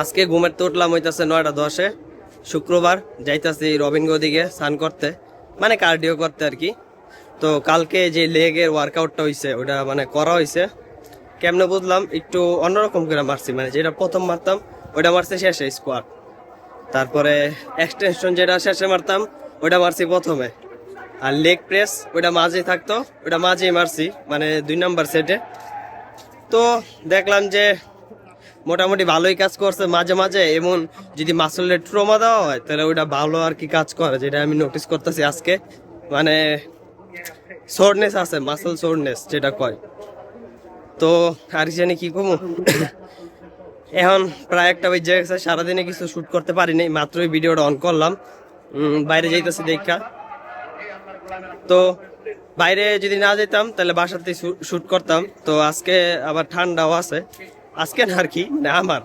আজকে ঘুমের তো উঠলাম, হইতাছে নয়টা দশে। শুক্রবার যাইতাছি রবিনগো দিকে স্নান করতে মানে কার্ডিও করতে আর কি। তো কালকে যে লেগের ওয়ার্কআউটটা হইছে ওটা মানে করা হইছে। কেমনে বুঝলাম, একটু অন্যরকম করে মারছি মানে যেটা প্রথম মারতাম ওটা মারছে শেষে স্কোয়াড তারপরে এক্সটেনশন যেটা শেষে মারতাম ওটা মারছি প্রথমে। আর লেগ প্রেস ওটা মাঝে থাকতো ওটা মাঝেই মারছি মানে দুই নাম্বার সেটে তো দেখলাম যে মোটামুটি ভালোই কাজ করছে মাঝে মাঝে, এমন যদি মাসলের ট্রমা দেওয়া হয়, তাহলে ওইটা ভালো আর কি কাজ করে, যেটা আমি নোটিস করতেছি আজকে। মানে সোরনেস আছে মাসল সোরনেস যেটা কয়। তো, আর জানি কি কমু? এখন প্রায় একটা বেজে গেছে, সারাদিনে কিছু শুট করতে পারিনি, মাত্রই ভিডিওটা অন করলাম। বাইরে যাইতেছি দেখা। তো, বাইরে যদি না যেতাম, তাহলে বাসাতেই শুট করতাম। তো, আজকে আবার ঠান্ডাও আছে। আজকে না আর কি না আমার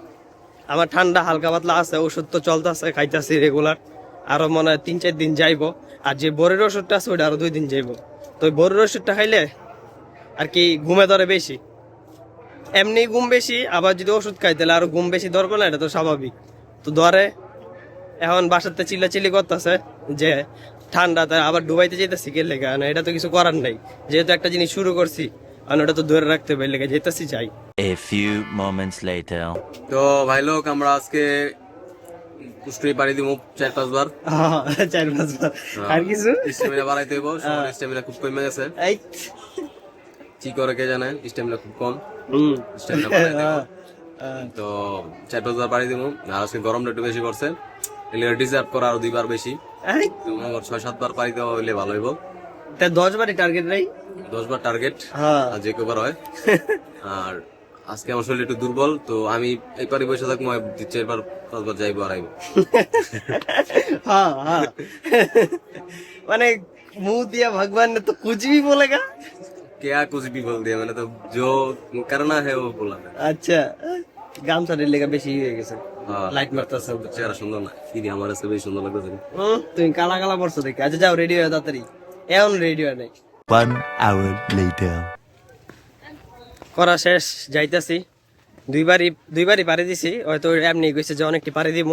আমার ঠান্ডা হালকা পাতলা আছে, ওষুধ তো চলতেছে, খাইতেছি রেগুলার আরও মনে হয় তিন চার দিন যাইবো। আর যে বোরের ওষুধটা আছে ওটা আরও দুই দিন যাইবো। তো ওই বোরের ওষুধটা খাইলে আর কি ঘুমে ধরে বেশি। এমনি ঘুম বেশি, আবার যদি ওষুধ খাই, তাহলে আরও ঘুম বেশি দরকার না, এটা তো স্বাভাবিক। তো ধরে, এখন বাসাতে চিল্লাচিল্লি করতেছে যে ঠান্ডা তাই আবার ডুবাইতে যেতেছি লেগে না, এটা তো কিছু করার নাই। যেহেতু একটা জিনিস শুরু করছি আর ওটা তো ধরে রাখতে হবে লেগে যেতেছি যাই। A few moments later. তো ভাই লোক আমরা আজকে কুষ্টুরি পাড়ি দিব চার পাঁচবার চার পাঁচ বার। আর কিছু? স্টেমিনা বাড়াইতে হইব স্টেমিনা খুব কমে গেছে। এই। কি করে কে জানে স্টেমিনা খুব কম। হুম। স্টেমিনা তো চার পাঁচবার পাড়ি দিব আর আজকে গরমটা একটু বেশি করছে এলে ডিজার্ভ করা আরও দুইবার বেশি। এই, তো কর ছয় সাতবার পাড়ি দেওয়া হইলে ভালো হইব। তা দশ বারই টার্গেট নেই? দশ বার টার্গেট হ্যাঁ আর যে কবার হয় আর আজকে আমার শরীর একটু দুর্বল তো আমি এই পারি বসে থাকবো আমি চারবার পাঁচবার যাইবো আর আইবো हाँ हाँ माने मुंह दिया भगवान ने तो कुछ भी बोलेगा क्या कुछ भी बोल दिया मैंने तो जो करना है वो बोला मैंने अच्छा গামছা লেগা বেশি হয়ে গেছে হ্যাঁ। লাইট মারতেছে চেহারা সুন্দর না ফিরি আমার কাছে বেশ সুন্দর লাগতেছে হুম, তুমি কালা কালা পড়ছো দেখি আচ্ছা যাও রেডি হয়ে তাড়াতাড়ি এখন রেডি হয় নাই One hour later. করা শেষ, যাইতাছি। দুইবারই দুইবারই পারি দিছি, হয়তো এমনি গেছে যে অনেকটি পারি দিব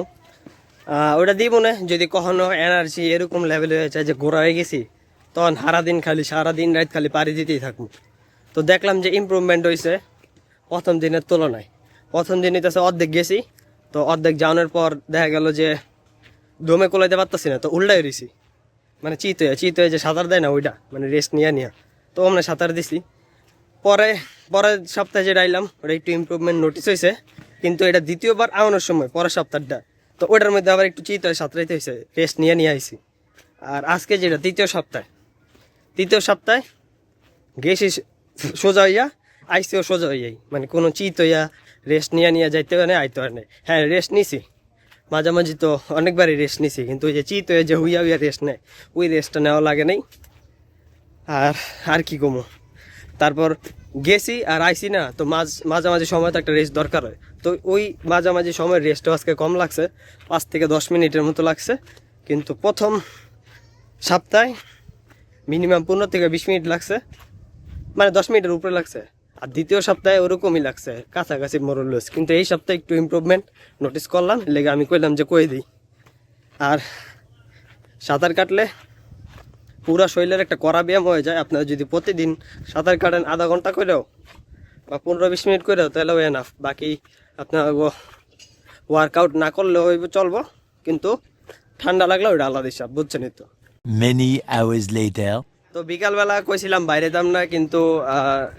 ওটা দিব না, যদি কখনো এনার্জি এরকম লেভেলে হয়ে যায় যে গোড়া হয়ে গেছি, তখন সারাদিন খালি, সারাদিন রাত খালি পারি দিতেই থাকব। তো দেখলাম যে ইম্প্রুভমেন্ট হয়েছে প্রথম দিনের তুলনায়। প্রথম দিন হইতেছে অর্ধেক গেছি, তো অর্ধেক যাওয়ানোর পর দেখা গেল যে দমে কোলাইতে পারতাছি না, তো উল্টাই রয়েছি মানে চিত হয়ে চিত হয়ে যে সাঁতার দেয় না ওইটা মানে রেস্ট নিয়ে নিয়ে। তো আমরা সাঁতার দিছি। পরে, পরের সপ্তাহে যেটা আইলাম, ওটা একটু ইমপ্রুভমেন্ট নোটিস হয়েছে। কিন্তু এটা দ্বিতীয়বার আওয়ানোর সময়, পরের সপ্তাহটা। তো ওটার মধ্যে আবার একটু চিত হয়ে সাঁতরাইতে হয়েছে রেস্ট নিয়ে নিয়ে আইছি। আর আজকে যেটা তৃতীয় সপ্তাহে। তৃতীয় সপ্তাহে গেছি সোজা হইয়া আইসিও সোজা হইয়াই। মানে কোনো চিত হইয়া রেস্ট নিয়ে নিয়ে যাইতে হয় না, আইতে হয় না। হ্যাঁ রেস্ট নিছি। মাঝামাঝি তো অনেকবারই রেস্ট নিছি, কিন্তু ওই যে চিত হয়ে যে হুইয়া হুইয়া রেস্ট নেয়, ওই রেস্টটা নেওয়া লাগে নাই। আর আর কি কমো? তারপর গেছি আর আইসি না, তো মাঝ, মাঝামাঝি সময় তো একটা রেস্ট দরকার হয়। তো ওই মাঝামাঝি সময় রেস্টও আজকে কম লাগছে, পাঁচ থেকে দশ মিনিটের মতো লাগছে। কিন্তু প্রথম সপ্তাহে মিনিমাম পনেরো থেকে বিশ মিনিট লাগছে মানে দশ মিনিটের উপরে লাগছে। আর দ্বিতীয় সপ্তাহে ওরকমই লাগছে, কাছাকাছি মরলস কিন্তু এই সপ্তাহে একটু ইমপ্রুভমেন্ট নোটিস করলাম, লেগে আমি কইলাম যে কই দিই। আর সাঁতার কাটলে পুরো শরীরের একটা কড়া ব্যায়াম হয়ে যায়। আপনারা যদি প্রতিদিন সাঁতার কাটেন আধা ঘণ্টা করেও বা পনেরো বিশ মিনিট করেও তাহলেও এনাফ বাকি আপনার ওয়ার্কআউট না করলেও চলবো, কিন্তু ঠান্ডা লাগলে ওইটা আলাদা হিসাব, বুঝছেনই তো। Many hours later. তো বিকালবেলা কইছিলাম বাইরে যাম না, কিন্তু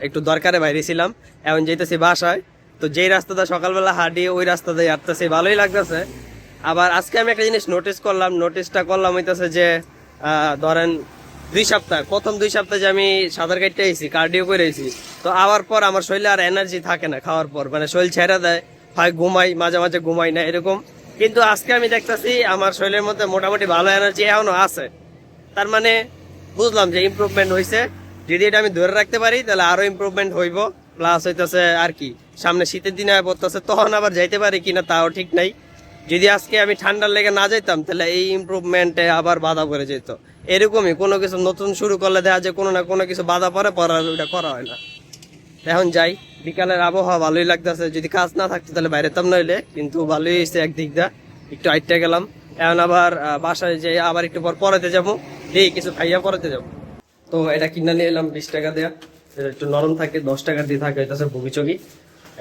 একটু দরকারে বাইরে ছিলাম এখন যেতেছি বাসায়। তো যেই রাস্তাটা সকালবেলা হাঁটি, ওই রাস্তাতে হাঁটতেছি। ভালোই লাগতেছে। আবার আজকে আমি একটা জিনিস নোটিস করলাম। নোটিসটা করলাম হইতেছে যে ধরেন দুই সপ্তাহ, প্রথম দুই সপ্তাহে যে আমি সাঁতার কাটতে আইছি কার্ডিও করে আইছি, তো আবার পর আমার শরীরে আর এনার্জি থাকে না খাওয়ার পর। মানে শরীর ছেড়ে দেয় হয় ঘুমাই, মাঝে মাঝে ঘুমাই না, এরকম। কিন্তু আজকে আমি দেখতেছি আমার শরীরের মধ্যে মোটামুটি ভালো এনার্জি এখনও আছে। তার মানে বুঝলাম যে ইমপ্রুভমেন্ট হয়েছে যদি এটা আমি ধরে রাখতে পারি, তাহলে আরও ইমপ্রুভমেন্ট হইব। প্লাস হইতেছে আর কি, সামনে শীতের দিনে পড়তেছে, তখন আবার যাইতে পারি কিনা তাও ঠিক নাই। যদি আজকে আমি ঠান্ডার লেগে না যাইতাম, তাহলে এই ইমপ্রুভমেন্টে আবার বাধা পড়ে যেত। এরকমই কোনো কিছু নতুন শুরু করলে দেখা যায় কোনো না কোনো কিছু বাধা পরে আর ওটা করা হয় না। এখন যাই, বিকালের আবহাওয়া ভালোই লাগতেছে। যদি কাজ না থাকতো তাহলে বাইরে তাম নইলে, কিন্তু ভালোই হয়েছে একদিক দা একটু আইটটা গেলাম। এখন আবার বাসায় যে আবার একটু পর পড়াতে যাব। এই কিছু খাইয়া পড়াতে যাব। তো এটা কিনে নিয়ে এলাম বিশ টাকা দেয়া। একটু নরম থাকে দশ টাকা দিয়ে থাকে এটা বগি চগি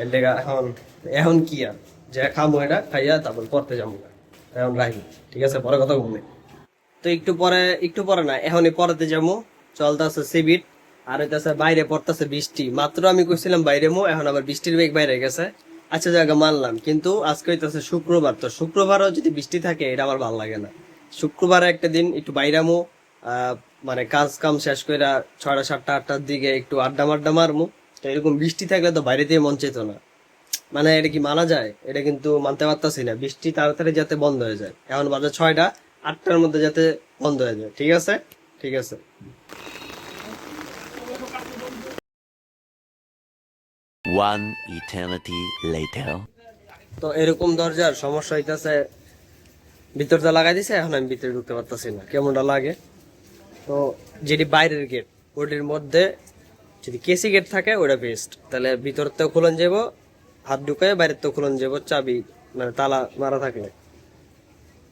এর লেগা এখন? এখন কি আর? যে খামো এটা খাইয়া তারপর পড়তে যাব। এখন রাখি ঠিক আছে? পরে কথা বলবে। তো একটু পরে একটু পরে না এখনই পড়াতে যাব। চলতেছে সিবিট আর হইতেছে বাইরে পড়তেছে বৃষ্টি। মাত্র আমি কইছিলাম বাইরে মো এখন আবার বৃষ্টির বেগ বাইরে গেছে। আচ্ছা জায়গা মানলাম। কিন্তু আজকে হইতেছে শুক্রবার তো শুক্রবারও যদি বৃষ্টি থাকে এটা আমার ভালো লাগে না। শুক্রবার একটা দিন একটু বাইরামো মানে কাজ কাম শেষ করে ছয়টা সাতটা আটটার দিকে একটু আড্ডা মাড্ডা মারমু। তো এরকম বৃষ্টি থাকলে তো বাইরে দিয়ে মন চেত না। মানে এটা কি মানা যায়? এটা কিন্তু মানতে পারতাছি না। বৃষ্টি তাড়াতাড়ি যাতে বন্ধ হয়ে যায়। এখন বাজে ছয়টা আটটার মধ্যে যাতে বন্ধ হয়ে যায়। ঠিক আছে? ঠিক আছে। One eternity later. তো এরকম দরজার সমস্যা হইতাছে ভিতরটা লাগাই দিছে এখন আমি ভিতরে ঢুকতে পারতাছি না। কেমনটা লাগে? তো যেটি বাইরের গেট ওটির মধ্যে যদি কেসি গেট থাকে, ওটা বেস্ট তাহলে ভিতর তো খুলন যাব, হাত ঢুকায় বাইরের তো খুলন যাব, চাবি মানে তালা মারা থাকলে।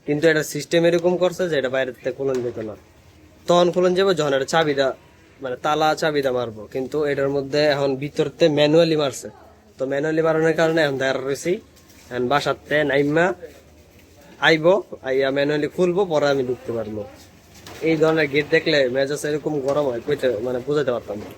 কিন্তু এটা সিস্টেম এরকম করছে যে এটা বাইরের থেকে খুলন যেত না। তখন খুলন যাব, যখন এটা চাবিটা মানে তালা চাবিটা মারবো। কিন্তু এটার মধ্যে এখন ভিতরতে ম্যানুয়ালি মারছে। তো ম্যানুয়ালি মারানোর কারণে এখন দাঁড়া রয়েছি। এখন বাসাতে নাইমা আইবো, আইয়া ম্যানুয়ালি খুলবো, পরে আমি ঢুকতে পারব। এই ধরনের গেট দেখলে মেজাজ এরকম গরম হয় কইতে মানে বুঝাতে পারতাম না।